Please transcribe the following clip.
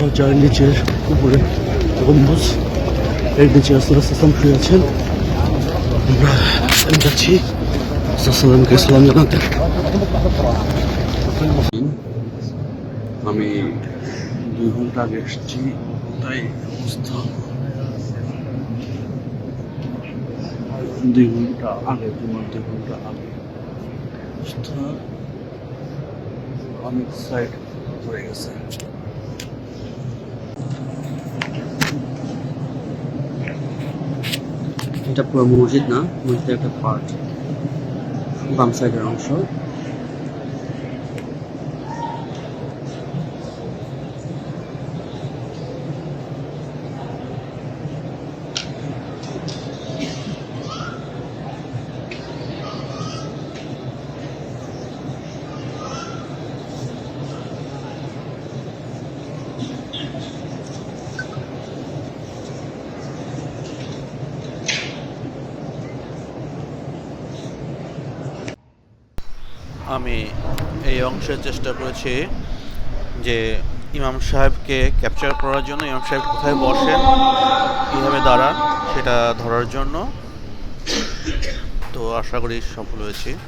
Roger নিচের উপরে গম্বুজ, এর নিচে আসলাম সালাম শুয়ে আছেন আমরা আমি যাচ্ছি সালাম জানাতে। আমি দুই ঘণ্টা আগে এসেছি, তাই অবস্থা। দুই ঘণ্টা আগে তোমার দুই ঘণ্টা আগে। অবস্থা অনেক সাইড হয়ে গেছে। এটা পুরো মসজিদ না? মসজিদের একটা পার্ট বাম সাইডের অংশ। আমি এই অংশে চেষ্টা করেছি যে ইমাম সাহেবকে ক্যাপচার করার জন্য, ইমাম সাহেব কোথায় বসেন, কীভাবে দাঁড়ান, সেটা ধরার জন্য। তো আশা করি সফল হয়েছি।